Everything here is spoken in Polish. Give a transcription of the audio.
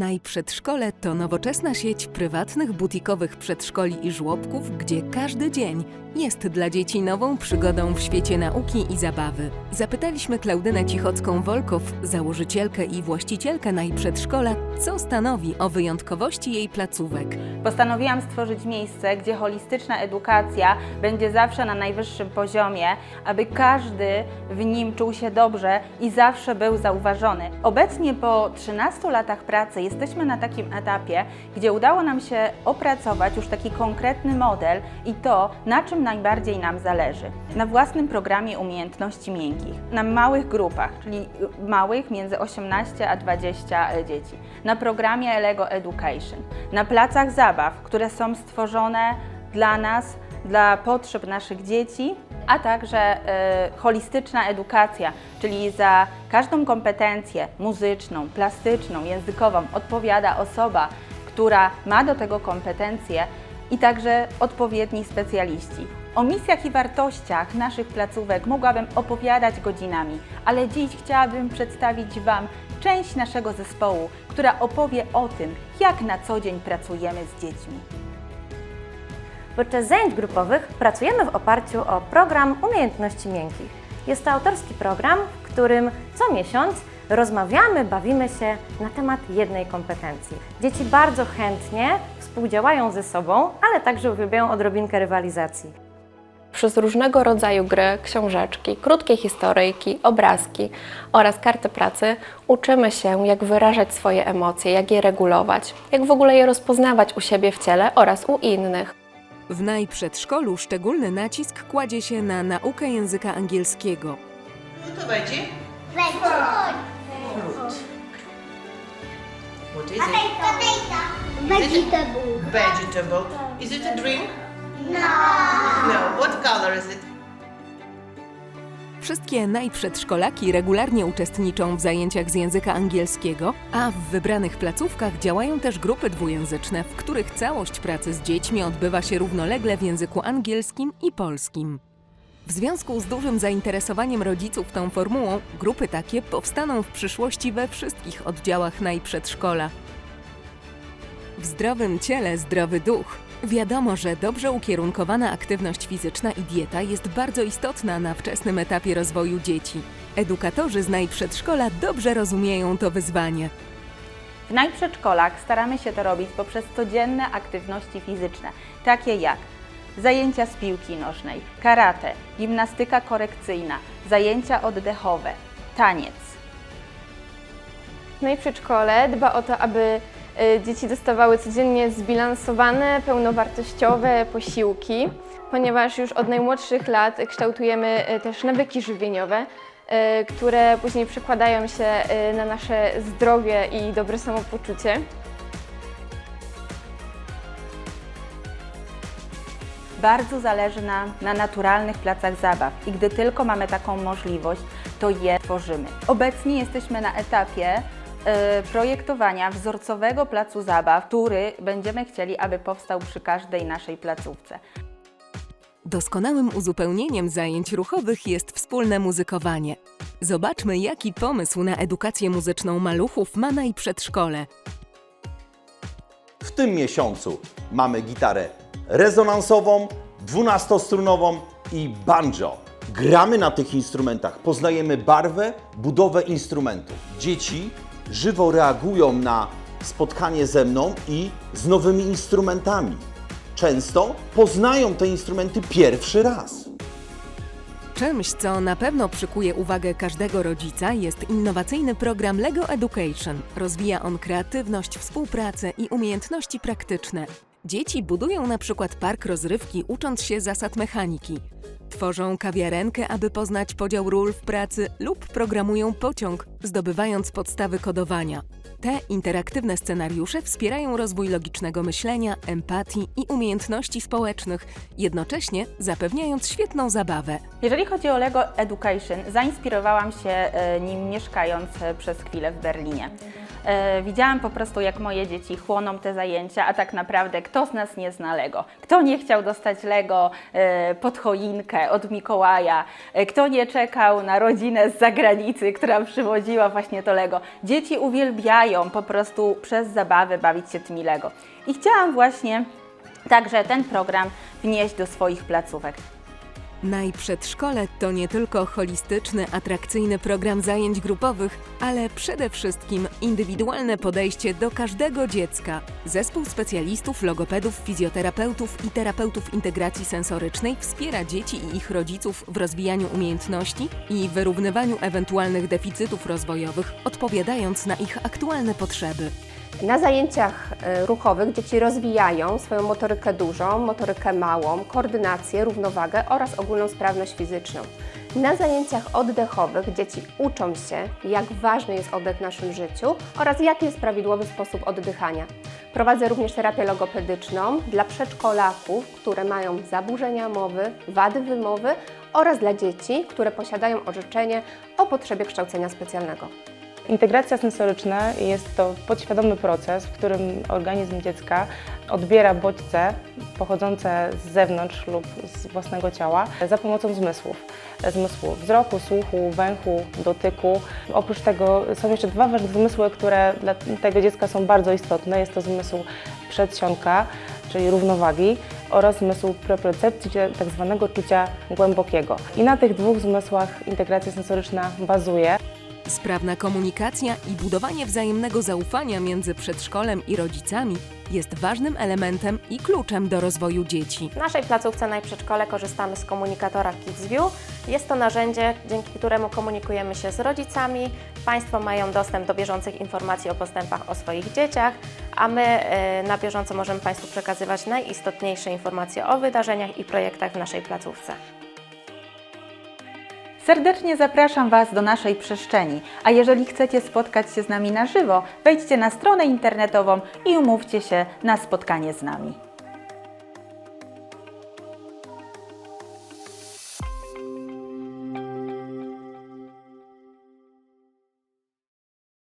Najprzedszkole to nowoczesna sieć prywatnych butikowych przedszkoli i żłobków, gdzie każdy dzień jest dla dzieci nową przygodą w świecie nauki i zabawy. Zapytaliśmy Klaudynę Cichocką-Wolkow, założycielkę i właścicielkę Najprzedszkola, co stanowi o wyjątkowości jej placówek. Postanowiłam stworzyć miejsce, gdzie holistyczna edukacja będzie zawsze na najwyższym poziomie, aby każdy w nim czuł się dobrze i zawsze był zauważony. Obecnie po 13 latach pracy jesteśmy na takim etapie, gdzie udało nam się opracować już taki konkretny model i to, na czym najbardziej nam zależy. Na własnym programie umiejętności miękkich, na małych grupach, czyli małych między 18 a 20 dzieci, na programie Lego Education, na placach zabaw, które są stworzone dla nas, dla potrzeb naszych dzieci, a także e, holistyczna edukacja, czyli za każdą kompetencję muzyczną, plastyczną, językową odpowiada osoba, która ma do tego kompetencje i także odpowiedni specjaliści. O misjach i wartościach naszych placówek mogłabym opowiadać godzinami, ale dziś chciałabym przedstawić Wam część naszego zespołu, która opowie o tym, jak na co dzień pracujemy z dziećmi. Podczas zajęć grupowych pracujemy w oparciu o program Umiejętności Miękkich. Jest to autorski program, w którym co miesiąc rozmawiamy, bawimy się na temat jednej kompetencji. Dzieci bardzo chętnie współdziałają ze sobą, ale także uwielbiają odrobinkę rywalizacji. Przez różnego rodzaju gry, książeczki, krótkie historyjki, obrazki oraz karty pracy uczymy się, jak wyrażać swoje emocje, jak je regulować, jak w ogóle je rozpoznawać u siebie w ciele oraz u innych. W najprzedszkolu szczególny nacisk kładzie się na naukę języka angielskiego. Co to będzie? Fruit. What is it? Vegetable. Vegetable. Is it a drink? No. No. What color is it? Wszystkie najprzedszkolaki regularnie uczestniczą w zajęciach z języka angielskiego, a w wybranych placówkach działają też grupy dwujęzyczne, w których całość pracy z dziećmi odbywa się równolegle w języku angielskim i polskim. W związku z dużym zainteresowaniem rodziców tą formułą, grupy takie powstaną w przyszłości we wszystkich oddziałach najprzedszkola. W zdrowym ciele zdrowy duch. Wiadomo, że dobrze ukierunkowana aktywność fizyczna i dieta jest bardzo istotna na wczesnym etapie rozwoju dzieci. Edukatorzy z najprzedszkola dobrze rozumieją to wyzwanie. W najprzedszkolach staramy się to robić poprzez codzienne aktywności fizyczne, takie jak zajęcia z piłki nożnej, karate, gimnastyka korekcyjna, zajęcia oddechowe, taniec. No i przedszkole dba o to, aby dzieci dostawały codziennie zbilansowane, pełnowartościowe posiłki, ponieważ już od najmłodszych lat kształtujemy y, też nawyki żywieniowe, y, które później przekładają się y, na nasze zdrowie i dobre samopoczucie. Bardzo zależy nam na naturalnych placach zabaw i gdy tylko mamy taką możliwość, to je tworzymy. Obecnie jesteśmy na etapie projektowania wzorcowego placu zabaw, który będziemy chcieli, aby powstał przy każdej naszej placówce. Doskonałym uzupełnieniem zajęć ruchowych jest wspólne muzykowanie. Zobaczmy, jaki pomysł na edukację muzyczną maluchów ma najprzedszkole. W tym miesiącu mamy gitarę rezonansową, dwunastostrunową i banjo. Gramy na tych instrumentach, poznajemy barwę, budowę instrumentów. Dzieci żywo reagują na spotkanie ze mną i z nowymi instrumentami. Często poznają te instrumenty pierwszy raz. Czymś, co na pewno przykuje uwagę każdego rodzica, jest innowacyjny program LEGO Education. Rozwija on kreatywność, współpracę i umiejętności praktyczne. Dzieci budują na przykład park rozrywki, ucząc się zasad mechaniki. Tworzą kawiarenkę, aby poznać podział ról w pracy lub programują pociąg, zdobywając podstawy kodowania. Te interaktywne scenariusze wspierają rozwój logicznego myślenia, empatii i umiejętności społecznych, jednocześnie zapewniając świetną zabawę. Jeżeli chodzi o Lego Education, zainspirowałam się e, nim mieszkając e, przez chwilę w Berlinie. E, widziałam po prostu, jak moje dzieci chłoną te zajęcia, a tak naprawdę kto z nas nie zna Lego? Kto nie chciał dostać Lego e, pod choinkę od Mikołaja? E, kto nie czekał na rodzinę z zagranicy, która przywoziła właśnie to Lego? Dzieci uwielbiają po prostu przez zabawę bawić się tymi Lego. I chciałam właśnie także ten program wnieść do swoich placówek. Najprzedszkole to nie tylko holistyczny, atrakcyjny program zajęć grupowych, ale przede wszystkim indywidualne podejście do każdego dziecka. Zespół specjalistów, logopedów, fizjoterapeutów i terapeutów integracji sensorycznej wspiera dzieci i ich rodziców w rozwijaniu umiejętności i wyrównywaniu ewentualnych deficytów rozwojowych, odpowiadając na ich aktualne potrzeby. Na zajęciach e, ruchowych dzieci rozwijają swoją motorykę dużą, motorykę małą, koordynację, równowagę oraz ogólną sprawność fizyczną. Na zajęciach oddechowych dzieci uczą się, jak ważny jest oddech w naszym życiu oraz jaki jest prawidłowy sposób oddychania. Prowadzę również terapię logopedyczną dla przedszkolaków, które mają zaburzenia mowy, wady wymowy oraz dla dzieci, które posiadają orzeczenie o potrzebie kształcenia specjalnego. Integracja sensoryczna jest to podświadomy proces, w którym organizm dziecka odbiera bodźce pochodzące z zewnątrz lub z własnego ciała za pomocą zmysłów. Zmysłu wzroku, słuchu, węchu, dotyku. Oprócz tego są jeszcze dwa ważne zmysły, które dla tego dziecka są bardzo istotne. Jest to zmysł przedsionka, czyli równowagi oraz zmysł propriocepcji, tak zwanego czucia głębokiego. I na tych dwóch zmysłach integracja sensoryczna bazuje. Sprawna komunikacja i budowanie wzajemnego zaufania między przedszkolem i rodzicami jest ważnym elementem i kluczem do rozwoju dzieci. W naszej placówce na przedszkole korzystamy z komunikatora KidsView. Jest to narzędzie, dzięki któremu komunikujemy się z rodzicami. Państwo mają dostęp do bieżących informacji o postępach o swoich dzieciach, a my e, na bieżąco możemy Państwu przekazywać najistotniejsze informacje o wydarzeniach i projektach w naszej placówce. Serdecznie zapraszam Was do naszej przestrzeni, a jeżeli chcecie spotkać się z nami na żywo, wejdźcie na stronę internetową i umówcie się na spotkanie z nami.